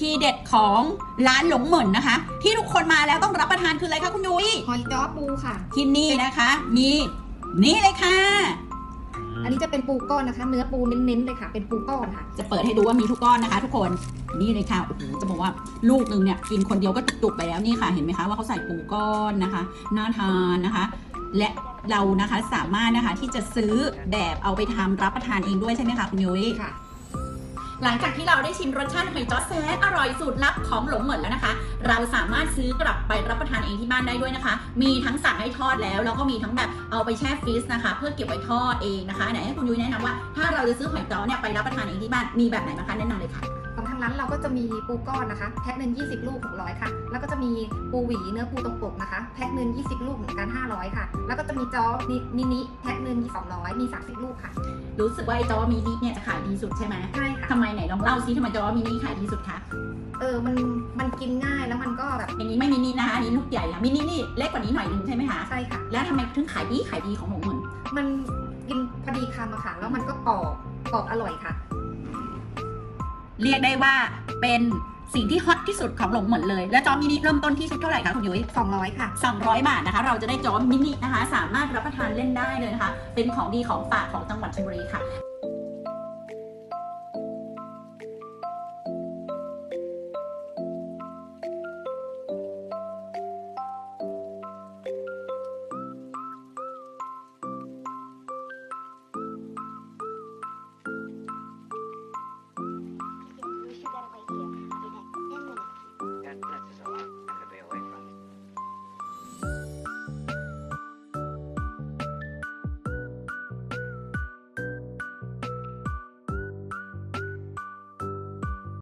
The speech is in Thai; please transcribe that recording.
ทีเด็ดของร้านหลงเหมินนะคะ ที่ทุกคนมาแล้วต้องรับประทานคืออะไรคะคุณยุ้ยหอยจ้อปูค่ะ ที่นี่นะคะ มีนี่เลยค่ะ อันนี้จะเป็นปูก้อนนะคะ เนื้อปูเน้นๆเลยค่ะ เป็นปูก้อนค่ะ จะเปิดให้ดูว่ามีทุกก้อนนะคะ ทุกคนนี่เลยค่ะโอ้โหจะบอกว่าลูกหนึ่งเนี่ยกินคนเดียวก็จุกๆไปแล้วนี่ค่ะ เห็นไหมคะว่าเขาใส่ปูก้อนนะคะน่าทานนะคะ และเรานะคะสามารถนะคะที่จะซื้อแบบเอาไปทำรับประทานเองด้วยใช่ไหมคะคุณยุ้ยค่ะ หลังจากที่เราได้ชิมรสชาติหอยจ้อแซนอร่อยสูตรลับของหลงเหมินแล้วนะคะ เราสามารถซื้อกลับไปรับประทานเองที่บ้านได้ด้วยนะคะ มีทั้งสั่งให้ทอดแล้วแล้วก็มีทั้งแบบเอาไปแช่ฟรีซนะคะ เพื่อเก็บไว้ทอดเองนะคะไหนให้คุณยุ้ยแนะนำว่าถ้าเราจะซื้อหอยจ้อเนี่ยไปรับประทานเองที่บ้านมีแบบไหนบ้างคะแนะนำเลยค่ะของทางร้านเราก็จะมีปูก้อนนะคะ แพ็คหนึ่ง20 ลูก 600 ค่ะ แล้วก็จะมีปูหวีเนื้อปูตรงปกนะคะ แพ็คหนึ่ง20 ลูกเหมือนกัน 500 ค่ะ แล้วก็จะมีจ้อมินิแพ็คหนึ่ง200 มี 30 ลูกค่ะ รู้สึกว่าไอ้จ้อมินิเนี่ยจะขายดีสุดใช่ไหมใช่ค่ะทำไมไหนลองเล่าซิทำไมจ้อมินิขายดีสุดคะเออ มัน มันกินง่ายแล้วมันก็แบบ อย่างนี้ไม่มินินะคะอันนี้ลูกใหญ่ค่ะมินินี่เล็กกว่านี้หน่อยนึงใช่ไหมคะ ใช่ค่ะ แล้วทำไมถึงขายดีขายดีของหลงเหมินมันกินพอดีคำอะค่ะ แล้วมันก็กรอบกรอบอร่อยค่ะ เรียกได้ว่าเป็นสิ่งที่ฮอตที่สุดของหลงเหมินเลย แล้วจอมินิเริ่มต้นที่ชุดเท่าไหร่คะคุณยุ้ย200 ค่ะ 200 บาทนะคะ เราจะได้จอมินินะคะ สามารถรับประทานเล่นได้เลยนะคะ เป็นของดีของฝากของจังหวัดชลบุรีค่ะ